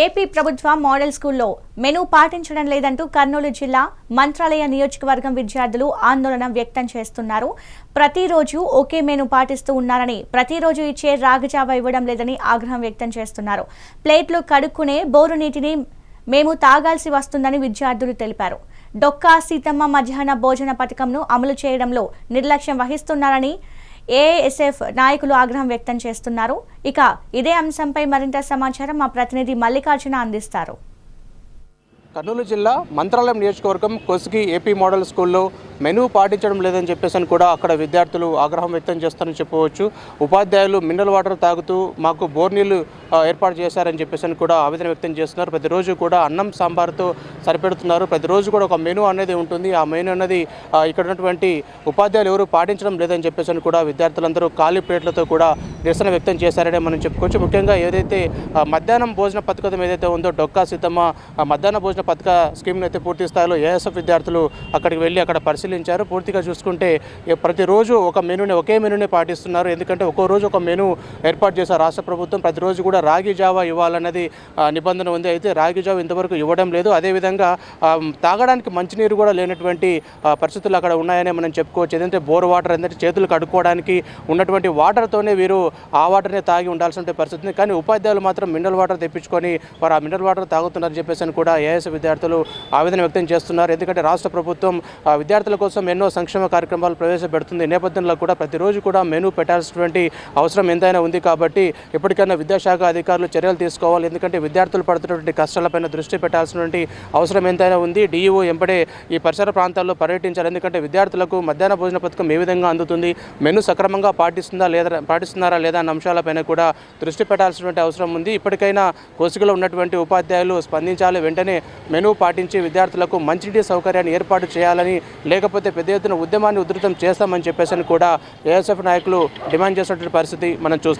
AP ప్రభుత్వ model స్కూల్లో menu పాటించడం లేదంటూ కర్నూలు జిల్లా మంత్రాలయ నియోజకవర్గం విద్యార్థులు ఆందోళన వ్యక్తం చేస్తున్నారు. ప్రతిరోజు ఒకే మెనూ పాటిస్తూ ఉన్నారని ప్రతిరోజు ఇచ్చే రాగజావ ఇవ్వడం లేదని ఆగ్రహం వ్యక్తం చేస్తున్నారు. ప్లేట్లు కడుక్కునే బోరు నీటిని మేము తాగాల్సి వస్తుందని విద్యార్థులు తెలిపారు. డొక్కా సీతమ్మ మధ్యాహ్న భోజన పథకంను అమలు చేయడంలో నిర్లక్ష్యం వహిస్తున్నారని ఏఎస్ఎఫ్ నాయకులు ఆగ్రహం వ్యక్తం చేస్తున్నారు. ఇక ఇదే అంశంపై మరింత సమాచారం మా ప్రతినిధి మల్లికార్జున అందిస్తారు. కర్నూలు జిల్లా మంత్రాలయం నియోజకవర్గం కొసిగి ఏపీ మోడల్ స్కూల్లో మెనూ పాటించడం లేదని చెప్పేసి అని కూడా అక్కడ విద్యార్థులు ఆగ్రహం వ్యక్తం చేస్తారని చెప్పవచ్చు. ఉపాధ్యాయులు మినరల్ వాటర్ తాగుతూ మాకు బోర్ నీళ్ళు ఏర్పాటు చేశారని చెప్పేసి కూడా ఆవేదన వ్యక్తం చేస్తున్నారు. ప్రతిరోజు కూడా అన్నం సాంబార్తో సరిపెడుతున్నారు. ప్రతిరోజు కూడా ఒక మెనూ అనేది ఉంటుంది. ఆ మెనూ అనేది ఇక్కడ ఉన్నటువంటి ఉపాధ్యాయులు ఎవరు పాటించడం లేదని చెప్పేసి కూడా విద్యార్థులందరూ ఖాళీ ప్లేట్లతో కూడా నిరసన వ్యక్తం చేశారనే మనం చెప్పుకోవచ్చు. ముఖ్యంగా ఏదైతే మధ్యాహ్నం భోజన పథకం ఏదైతే ఉందో డొక్కా సిద్ధమ్మ మధ్యాహ్న భోజన పథక స్కీమ్ను అయితే పూర్తి స్థాయిలో ఏఎస్ఎఫ్ విద్యార్థులు అక్కడికి వెళ్ళి అక్కడ పరిశీలించారు. పూర్తిగా చూసుకుంటే ప్రతిరోజు ఒక మెనూని ఒకే మెనూని పాటిస్తున్నారు. ఎందుకంటే ఒక్కో రోజు ఒక మెనూ ఏర్పాటు చేశారు రాష్ట్ర ప్రభుత్వం. ప్రతిరోజు కూడా రాగి జావా ఇవ్వాలన్నది నిబంధన ఉంది. అయితే రాగి జావ ఇంతవరకు ఇవ్వడం లేదు. అదేవిధంగా తాగడానికి మంచినీరు కూడా లేనటువంటి పరిస్థితులు అక్కడ ఉన్నాయని మనం చెప్పుకోవచ్చు. ఏదంటే బోర్ వాటర్ ఏంటంటే చేతులు కడుక్కోవడానికి ఉన్నటువంటి వాటర్తోనే వీరు ఆ వాటర్నే తాగి ఉండాల్సిన పరిస్థితి కానీ ఉపాధ్యాయులు మాత్రం మినరల్ వాటర్ తెప్పించుకొని వారు ఆ మినరల్ వాటర్ తాగుతున్నారని చెప్పేసి అని కూడా ఏఎస్ విద్యార్థులు ఆవేదన వ్యక్తం చేస్తున్నారు. ఎందుకంటే రాష్ట్ర ప్రభుత్వం విద్యార్థుల కోసం ఎన్నో సంక్షేమ కార్యక్రమాలు ప్రవేశపెడుతుంది. నేపథ్యంలో కూడా ప్రతిరోజు కూడా మెనూ పెట్టాల్సినటువంటి అవసరం ఎంతైనా ఉంది. కాబట్టి ఎప్పటికైనా విద్యాశాఖ అధికారులు చర్యలు తీసుకోవాలి. ఎందుకంటే విద్యార్థులు పడుతున్నటువంటి కష్టాలపైన దృష్టి పెట్టాల్సినటువంటి అవసరం ఎంతైనా ఉంది. డీఈఓ ఎంపడే ఈ పరిసర ప్రాంతాల్లో పర్యటించాలి. ఎందుకంటే విద్యార్థులకు మధ్యాహ్న భోజన పథకం ఏ విధంగా అందుతుంది మెను సక్రమంగా పాటిస్తుందా లేదా పాటిస్తున్నారా లేదా అన్న అంశాలపైన కూడా దృష్టి పెట్టాల్సినటువంటి అవసరం ఉంది. ఇప్పటికైనా కోసుకలో ఉన్నటువంటి ఉపాధ్యాయులు స్పందించాలి. వెంటనే మెను పాటించి విద్యార్థులకు మంచినీటి సౌకర్యాన్ని ఏర్పాటు చేయాలని లేకపోతే పెద్ద ఎత్తున ఉద్యమాన్ని ఉధృతం చేస్తామని చెప్పేసి అని కూడా ఏఎస్ఎఫ్ నాయకులు డిమాండ్ చేసినటువంటి పరిస్థితి మనం చూస్తున్నాం.